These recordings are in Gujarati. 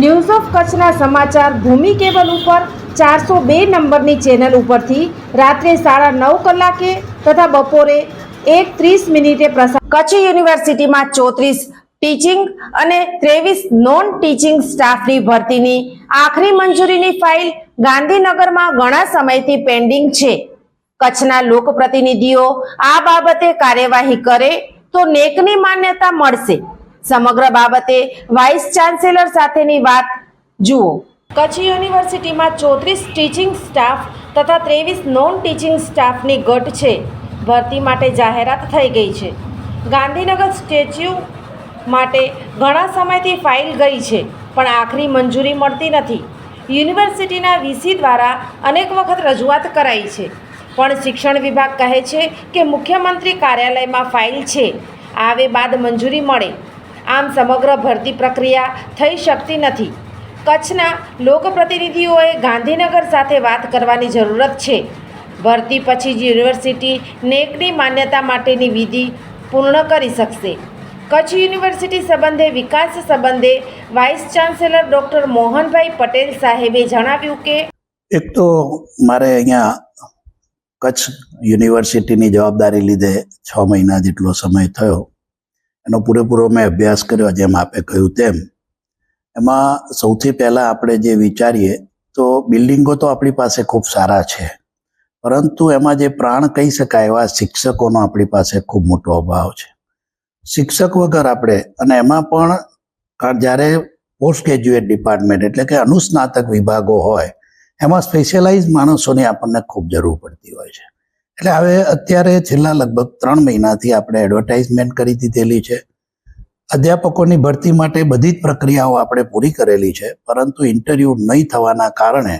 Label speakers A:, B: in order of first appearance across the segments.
A: News of કચ્છના સમાચાર ભૂમિ કેબલ ઉપર ચારસો બે નંબરની ચેનલ ઉપરથી રાત્રે સાડા નવ કલાકે તથા બપોરે એક ત્રીસ મિનિટે પ્રસાર કચ્છ યુનિવર્સિટીમાં ચોત્રીસ ટીચિંગ અને ત્રેવીસ નોન ટીચિંગ સ્ટાફની ભરતીની આખરી મંજૂરીની ફાઇલ ગાંધીનગરમાં ઘણા સમયથી પેન્ડિંગ છે. કચ્છના લોકપ્રતિનિધિઓ આ બાબતે કાર્યવાહી કરે તો નેકની માન્યતા મળશે. સમગ્ર બાબતે વાઇસ ચાન્સેલર સાથેની વાત જુઓ. કચ્છ યુનિવર્સિટીમાં ચોત્રીસ ટીચિંગ સ્ટાફ તથા ત્રેવીસ નોન ટીચિંગ સ્ટાફની ઘટ છે. ભરતી માટે જાહેરાત થઈ ગઈ છે. ગાંધીનગર સ્ટેચ્યુ માટે ઘણા સમયથી ફાઇલ ગઈ છે, પણ આખરી મંજૂરી મળતી નથી. યુનિવર્સિટીના વીસી દ્વારા અનેક વખત રજૂઆત કરાઈ છે. પણ શિક્ષણ વિભાગ કહે છે કે મુખ્યમંત્રી કાર્યાલયમાં ફાઇલ છે. આવે બાદ મંજૂરી મળે. આમ સમગ્ર ભરતી પ્રક્રિયા થઈ શકતી નથી. કચ્છના લોકપ્રતિનિધિઓએ ગાંધીનગર સાથે વાત કરવાની જરૂરત છે. ભરતી પછી જ યુનિવર્સિટી નેકની માન્યતા માટેની વિધિ પૂર્ણ કરી શકશે. કચ્છ યુનિવર્સિટી સંબંધે વિકાસ સંબંધે vice chancellor doctor Mohanbhai Patel સાહેબે જણાવ્યું કે
B: એક તો મારે અહીંયા કચ્છ યુનિવર્સિટીની જવાબદારી લીધે છ મહિના જેટલો સમય થયો. એનો પૂરેપૂરો મેં અભ્યાસ કર્યો જેમ આપે કહ્યું તેમ. એમાં સૌથી પહેલાં આપણે જે વિચારીએ, તો બિલ્ડિંગો તો આપણી પાસે ખૂબ સારા છે, પરંતુ એમાં જે પ્રાણ કહી શકાય એવા શિક્ષકોનો આપણી પાસે ખૂબ મોટો અભાવ છે. શિક્ષક વગર આપણે, અને એમાં પણ જ્યારે પોસ્ટ ગ્રેજ્યુએટ ડિપાર્ટમેન્ટ એટલે કે અનુસ્નાતક વિભાગો હોય, એમાં સ્પેશિયલાઇઝ માણસોની આપણને ખૂબ જરૂર પડતી હોય છે. એટલે હવે અત્યારે છેલ્લા લગભગ ત્રણ મહિનાથી આપણે એડવર્ટાઇઝમેન્ટ કરી દીધેલી છે. અધ્યાપકોની ભરતી માટે બધી જ પ્રક્રિયાઓ આપણે પૂરી કરેલી છે, પરંતુ ઇન્ટરવ્યૂ નહીં થવાના કારણે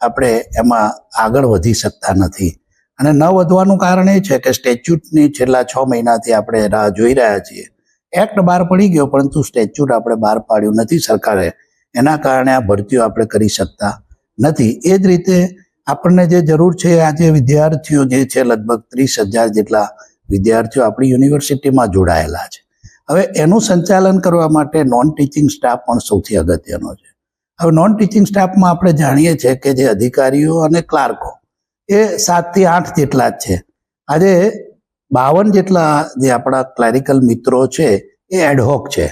B: આપણે એમાં આગળ વધી શકતા નથી. અને ન વધવાનું કારણ એ છે કે સ્ટેચ્યુટની છેલ્લા છ મહિનાથી આપણે રાહ જોઈ રહ્યા છીએ. એક્ટ બહાર પડી ગયો, પરંતુ સ્ટેચ્યુટ આપણે બહાર પાડ્યું નથી સરકારે. એના કારણે આ ભરતીઓ આપણે કરી શકતા નથી. એ જ રીતે આપણને જે જરૂર છે આજે વિદ્યાર્થીઓ જે છે, લગભગ ત્રીસ હજાર જેટલા વિદ્યાર્થીઓ આપણી યુનિવર્સિટીમાં જોડાયેલા છે. હવે એનું સંચાલન કરવા માટે નોન ટીચિંગ સ્ટાફ પણ સૌથી અગત્યનો છે. હવે નોન ટીચિંગ સ્ટાફમાં આપણે જાણીએ છીએ કે જે અધિકારીઓ અને ક્લાર્કો, એ સાતથી આઠ જેટલા જ છે. આજે બાવન જેટલા જે આપણા ક્લેરિકલ મિત્રો છે, એ એડહોક છે.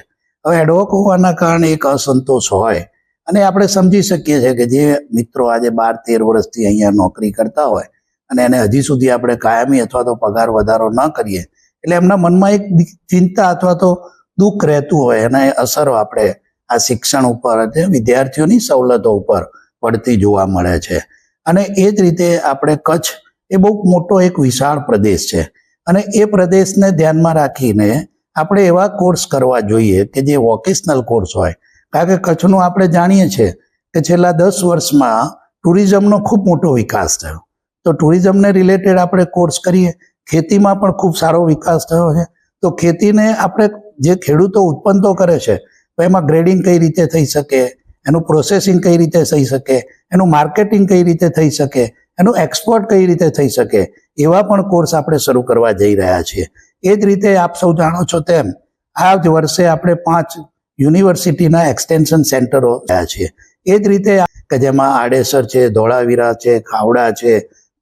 B: હવે એડહોક હોવાના કારણે એક અસંતોષ હોય અને આપણે સમજી શકીએ છીએ કે જે મિત્રો આજે બાર, તેર વર્ષથી અહીંયા નોકરી કરતા હોય અને એને હજી સુધી આપણે કાયમી અથવા તો પગાર વધારો ન કરીએ, એટલે એમના મનમાં એક ચિંતા અથવા તો દુઃખ રહેતું હોય અને અસરો આપણે આ શિક્ષણ ઉપર વિદ્યાર્થીઓની સવલતો ઉપર પડતી જોવા મળે છે. અને એ જ રીતે આપણે કચ્છ એ બહુ મોટો એક વિશાળ પ્રદેશ છે. અને એ પ્રદેશને ધ્યાનમાં રાખીને આપણે એવા કોર્સ કરવા જોઈએ કે જે વોકેશનલ કોર્સ હોય કારણ કે કચ્છનું આપણે જાણીએ છીએ કે છેલ્લા દસ વર્ષમાં ટુરિઝમનો ખૂબ મોટો વિકાસ થયો. તો ટુરિઝમને રિલેટેડ આપણે કોર્સ કરીએ. ખેતીમાં પણ ખૂબ સારો વિકાસ થયો છે. તો ખેતીને આપણે જે ખેડૂતો ઉત્પન્ન તો કરે છે, તો એમાં ગ્રેડિંગ કઈ રીતે થઈ શકે, એનું પ્રોસેસિંગ કઈ રીતે થઈ શકે, એનું માર્કેટિંગ કઈ રીતે થઈ શકે, એનું એક્સપોર્ટ કઈ રીતે થઈ શકે, એવા પણ કોર્સ આપણે શરૂ કરવા જઈ રહ્યા છીએ. એ જ રીતે આપ સૌ જાણો છો તેમ, આ જ વર્ષે આપણે પાંચ યુનિવર્સિટીના એક્સટેન્શન સેન્ટરો થયા છે. એ જ રીતે કે જેમાં આડેસર છે, ધોળાવીરા છે, ખાવડા છે,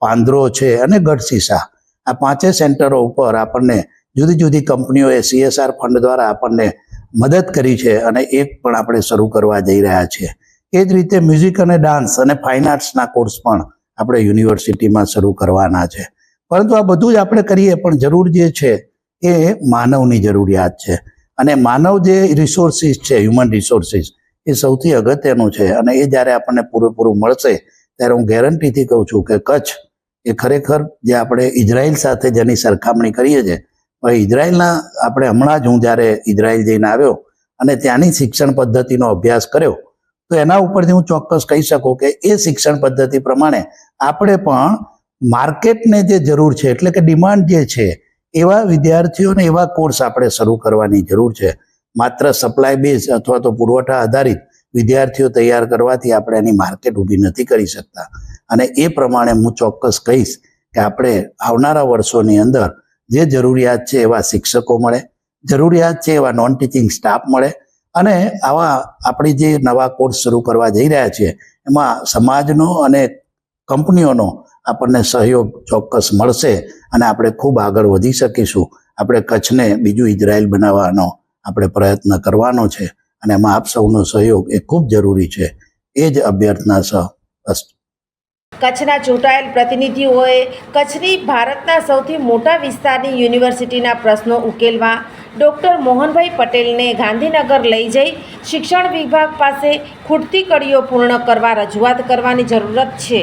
B: પાંદરો છે અને ગઢસીસા આ પાંચે સેન્ટરો ઉપર આપણને જુદી જુદી કંપનીઓએ સીએસઆર ફંડ દ્વારા આપણને મદદ કરી છે અને એક પણ આપણે શરૂ કરવા જઈ રહ્યા છીએ. એ જ રીતે મ્યુઝિક અને ડાન્સ અને ફાઇન આર્ટ્સના કોર્સ પણ આપણે યુનિવર્સિટીમાં શરૂ કરવાના છે. પરંતુ આ બધું જ આપણે કરીએ પણ જરૂર જે છે એ માનવની જરૂરિયાત છે. અને માનવ જે રિસોર્સિસ છે હ્યુમન રિસોર્સિસ એ સૌથી અગત્યનું છે. અને એ જ્યારે આપણને પૂરેપૂરું મળશે, ત્યારે હું ગેરંટીથી કહું છું કે કચ્છ એ ખરેખર જે આપણે ઇઝરાયલ સાથે જેની સરખામણી કરીએ છીએ, હવે ઇઝરાયલના આપણે હમણાં જ હું જ્યારે ઇઝરાયલ જઈને આવ્યો અને ત્યાંની શિક્ષણ પદ્ધતિનો અભ્યાસ કર્યો, તો એના ઉપરથી હું ચોક્કસ કહી શકું કે એ શિક્ષણ પદ્ધતિ પ્રમાણે આપણે પણ માર્કેટને જે જરૂર છે, એટલે કે ડિમાન્ડ જે છે એવા વિદ્યાર્થીઓને એવા કોર્સ આપણે શરૂ કરવાની જરૂર છે. માત્ર સપ્લાય બેઝ અથવા તો પુરવઠા આધારિત વિદ્યાર્થીઓ તૈયાર કરવાથી આપણે એની માર્કેટ ઊભી નથી કરી શકતા. અને એ પ્રમાણે હું ચોક્કસ કહીશ કે આપણે આવનારા વર્ષોની અંદર જે જરૂરિયાત છે એવા શિક્ષકો મળે, જરૂરિયાત છે એવા નોન ટીચિંગ સ્ટાફ મળે અને આવા આપણી જે નવા કોર્સ શરૂ કરવા જઈ રહ્યા છીએ, એમાં સમાજનો અને કંપનીઓનો આપણને સહયોગ ચોક્કસ મળશે અને આપણે ખૂબ આગળ વધી શકીશું. આપણે કચ્છને બીજું ઇઝરાયલ બનાવવાનો આપણે પ્રયત્ન કરવાનો છે અને એમાં આપ સૌનો સહયોગ એ ખૂબ જરૂરી છે. એ જ અભ્યર્થના સહ
A: કચ્છના ચૂંટાયેલ પ્રતિનિધિઓએ કચ્છની ભારતના સૌથી મોટા વિસ્તારની યુનિવર્સિટીના પ્રશ્નો ઉકેલવા ડૉક્ટર મોહનભાઈ પટેલને ગાંધીનગર લઈ જઈ શિક્ષણ વિભાગ પાસે ખૂટતી કડીઓ પૂર્ણ કરવા રજૂઆત કરવાની જરૂરત છે.